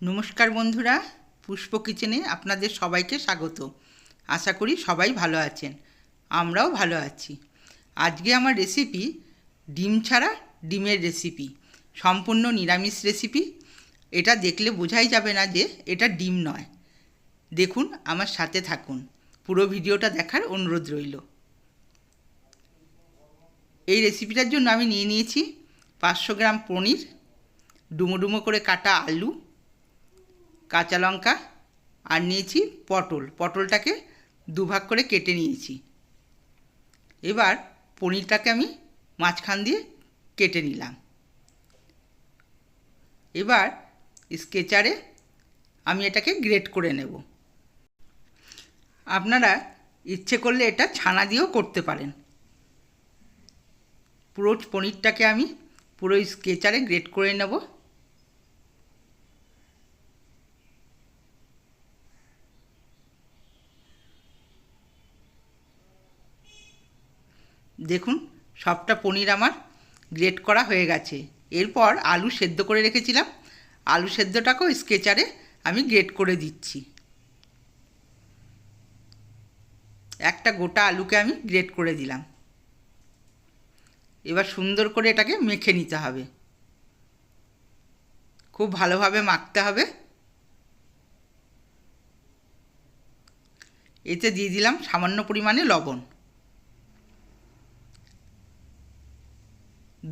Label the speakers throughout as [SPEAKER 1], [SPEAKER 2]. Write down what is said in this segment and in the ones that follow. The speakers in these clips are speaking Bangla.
[SPEAKER 1] নমস্কার বন্ধুরা, পুষ্প কিচেনে আপনাদের সবাইকে স্বাগত। আশা করি সবাই ভালো আছেন, আমরাও ভালো আছি। আজকে আমার রেসিপি ডিম ছাড়া ডিমের রেসিপি সম্পূর্ণ নিরামিষ রেসিপি এটা দেখলে বোঝাই যাবে না যে এটা ডিম নয়। দেখুন, আমার সাথে থাকুন। পুরো ভিডিওটা দেখার অনুরোধ রইল। এই রেসিপিটার জন্য আমি নিয়ে নিয়েছি পাঁচশো গ্রাম পনির, ডুমো ডুমো করে কাটা আলু কাঁচা লঙ্কা আর নিয়েছি পটল। পটলটাকে দুভাগ করে কেটে নিয়েছি। এবার পনিরটাকে আমি মাঝখান দিয়ে কেটে নিলাম। এবার স্কেচারে আমি এটাকে গ্রেট করে নেব। আপনারা ইচ্ছে করলে এটা ছানা দিয়েও করতে পারেন। পুরো পনিরটাকে আমি পুরো স্কেচারে গ্রেট করে নেব। দেখুন, সবটা পনির আমার গ্রেট করা হয়ে গেছে। এরপর আলু সেদ্ধ করে রেখেছিলাম। আলু সেদ্ধটাকেও স্কেচারে আমি গ্রেট করে দিচ্ছি। একটা গোটা আলুকে আমি গ্রেট করে দিলাম। এবার সুন্দর করে এটাকে মেখে নিতে হবে। খুব ভালোভাবে মাখতে হবে। এতে দিয়ে দিলাম সামান্য পরিমাণে লবণ।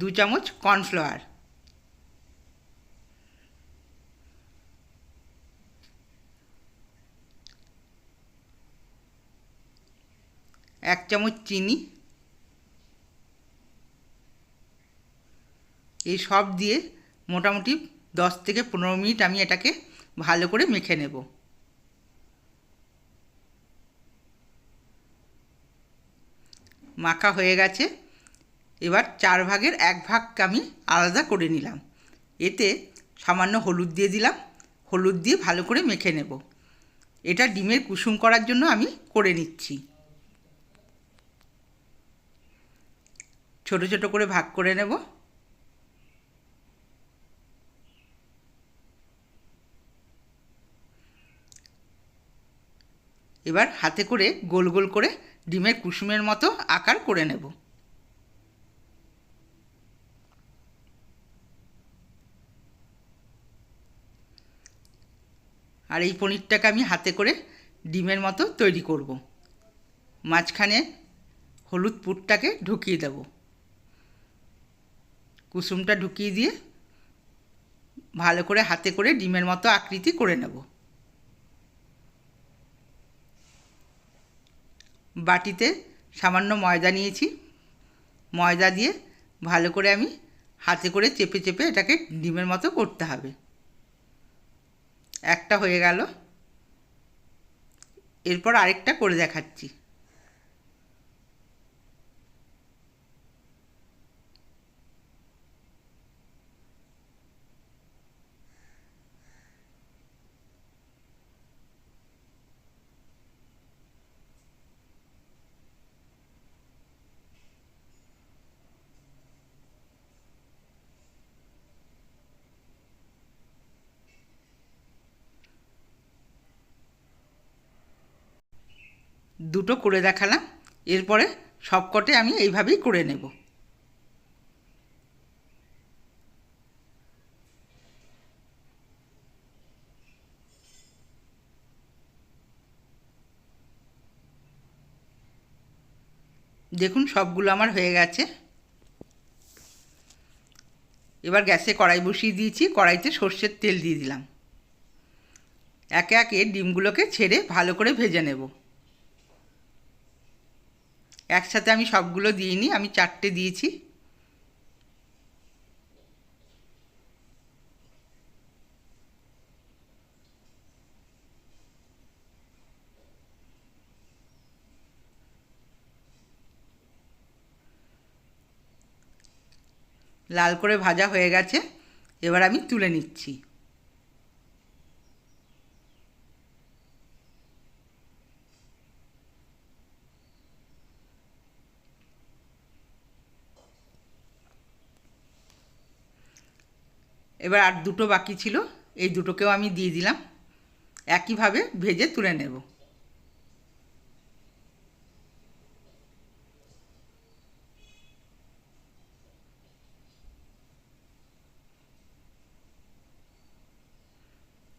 [SPEAKER 1] দু চামচ কর্নফ্লাওয়ার। এক চামচ চিনি। এই সব দিয়ে মোটামুটি দশ থেকে পনেরো মিনিট আমি এটাকে ভালো করে মেখে নেব। মাখা হয়ে গেছে। এবার চার ভাগের এক ভাগ আমি আলাদা করে নিলাম। এতে সামান্য হলুদ দিয়ে দিলাম। হলুদ দিয়ে ভালো করে মেখে নেব। এটা ডিমের কুসুম করার জন্য আমি করে নিচ্ছি। ছোট ছোট করে ভাগ করে নেব। এবার হাতে করে গোল গোল করে ডিমের কুসুমের মতো আকার করে নেব। আর এই পনিরটাকে আমি হাতে করে ডিমের মতো তৈরি করব। মাঝখানে হলুদ পুরটাকে ঢুকিয়ে দেব। কুসুমটা ঢুকিয়ে দিয়ে ভালো করে হাতে করে ডিমের মতো আকৃতি করে নেব। বাটিতে সামান্য ময়দা নিয়েছি। ময়দা দিয়ে ভালো করে আমি হাতে করে চেপে চেপে এটাকে ডিমের মতো করতে হবে। একটা হয়ে গেল। এরপর আরেকটা করে দেখাচ্ছি। দুটো করে দেখালাম, এরপরে সবকটে আমি এইভাবেই করে নেব। দেখুন, সবগুলো আমার হয়ে গেছে। এবার গ্যাসে কড়াই বসিয়ে দিয়েছি, কড়াইতে সর্ষের তেল দিয়ে দিলাম। একে একে ডিমগুলোকে ছেড়ে ভালো করে ভেজে নেব। একসাথে আমি সবগুলো দিইনি, আমি চারটে দিয়েছি। লাল করে ভাজা হয়ে গেছে, এবার আমি তুলে নিচ্ছি। এবার আর দুটো বাকি ছিল, এই দুটোকেও আমি দিয়ে দিলাম। একইভাবে ভেজে তুলে নেব।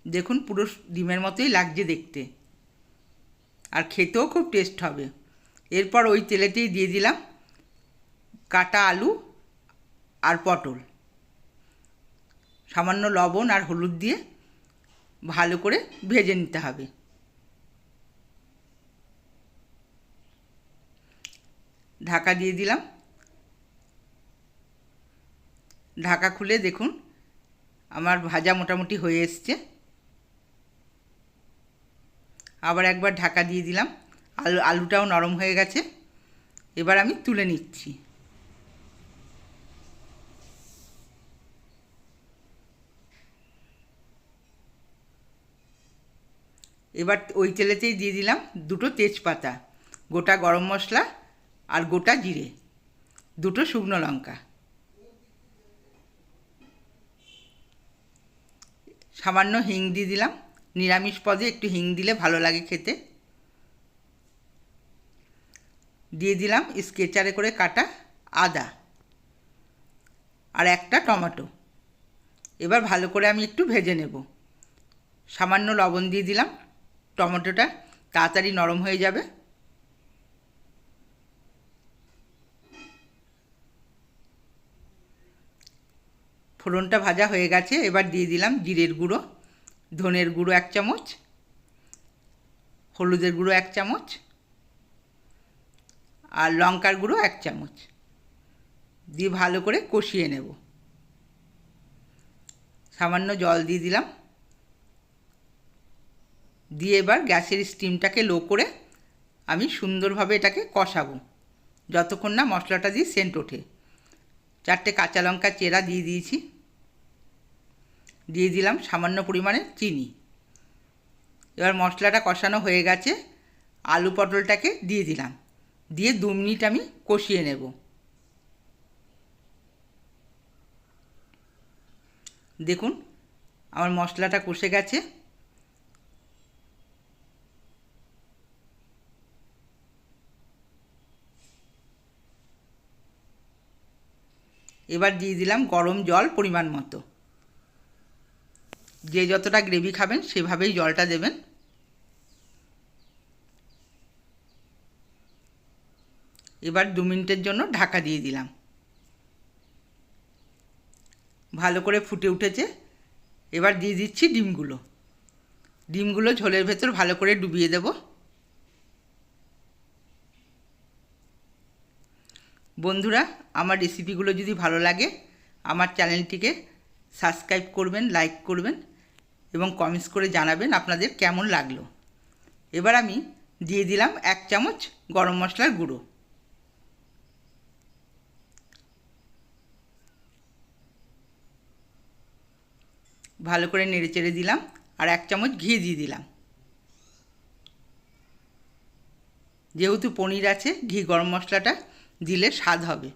[SPEAKER 1] দেখুন পুরো ডিমের মতোই লাগছে দেখতে। আর খেতেও খুব টেস্ট হবে। এরপর ওই তেলেতেই দিয়ে দিলাম কাটা আলু আর পটল। সামান্য লবণ আর হলুদ দিয়ে ভালো করে ভেজে নিতে হবে। ঢাকা দিয়ে দিলাম। ঢাকা খুলে দেখুন, আমার ভাজা মোটামুটি হয়ে এসছে। আবার একবার ঢাকা দিয়ে দিলাম। আলু, আলুটাও নরম হয়ে গেছে। এবার আমি তুলে নিচ্ছি। এবার ওই তেলেতেই দিয়ে দিলাম দুটো তেজপাতা, গোটা গরম মশলা আর গোটা জিরে, দুটো শুকনো লঙ্কা। সামান্য হিং দিয়ে দিলাম, নিরামিষ পদে একটু হিং দিলে ভালো লাগে খেতে। দিয়ে দিলাম স্কেচারে করে কাটা আদা আর একটা টমেটো। এবার ভালো করে আমি একটু ভেজে নেব। সামান্য লবণ দিয়ে দিলাম। টমেটোটা তাড়াতাড়ি নরম হয়ে যাবে। ফোড়নটা ভাজা হয়ে গেছে, এবার দিয়ে দিলাম জিরের গুঁড়ো, ধনের গুঁড়ো এক চামচ, হলুদের গুঁড়ো এক চামচ, আর লঙ্কার গুঁড়ো এক চামচ। দিয়ে ভালো করে কষিয়ে নেব। সামান্য জল দিয়ে দিলাম। দিয়ে এবার গ্যাসের স্টিমটাকে লো করে আমি সুন্দরভাবে এটাকে কষাবো। যতক্ষণ না মশলাটা দিয়ে সেন্ট ওঠে। চারটে কাঁচা লঙ্কা চেরা দিয়ে দিয়েছি। দিয়ে দিলাম সামান্য পরিমাণে চিনি। এবার মশলাটা কষানো হয়ে গেছে। আলু পটলটাকে দিয়ে দিলাম। দিয়ে দু মিনিট আমি কষিয়ে নেব। দেখুন, আমার মশলাটা কষে গেছে। এবার দিয়ে দিলাম গরম জল পরিমাণ মতো। যে যতটা গ্রেভি খাবেন সেভাবেই জলটা দেবেন। এবার দু মিনিটের জন্য ঢাকা দিয়ে দিলাম। ভালো করে ফুটে উঠেছে। এবার দিয়ে দিচ্ছি ডিমগুলো। ডিমগুলো ঝোলের ভেতর ভালো করে ডুবিয়ে দেব। বন্ধুরা, আমার রেসিপিগুলো যদি ভালো লাগে, আমার চ্যানেলটিকে সাবস্ক্রাইব করবেন লাইক করবেন এবং কমেন্টস করে জানাবেন আপনাদের কেমন লাগল। এবার আমি দিয়ে দিলাম এক চামচ গরম মশলার গুঁড়ো। ভালো করে নেড়ে চেড়ে দিলাম আর এক চামচ ঘি দিয়ে দিলাম। যেহেতু পনির আছে, ঘি গরম মশলাটা দিলে স্বাদ হবে।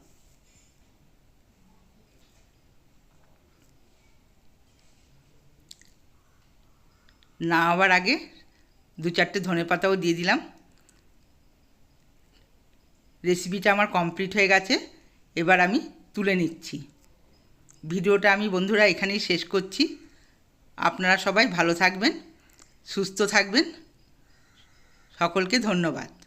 [SPEAKER 1] না হওয়ার আগে দু চারটে ধনে পাতাও দিয়ে দিলাম। রেসিপিটা আমার কমপ্লিট হয়ে গেছে, এবার আমি তুলে নিচ্ছি। ভিডিওটা আমি বন্ধুরা এখানেই শেষ করছি। আপনারা সবাই ভালো থাকবেন, সুস্থ থাকবেন। সকলকে ধন্যবাদ।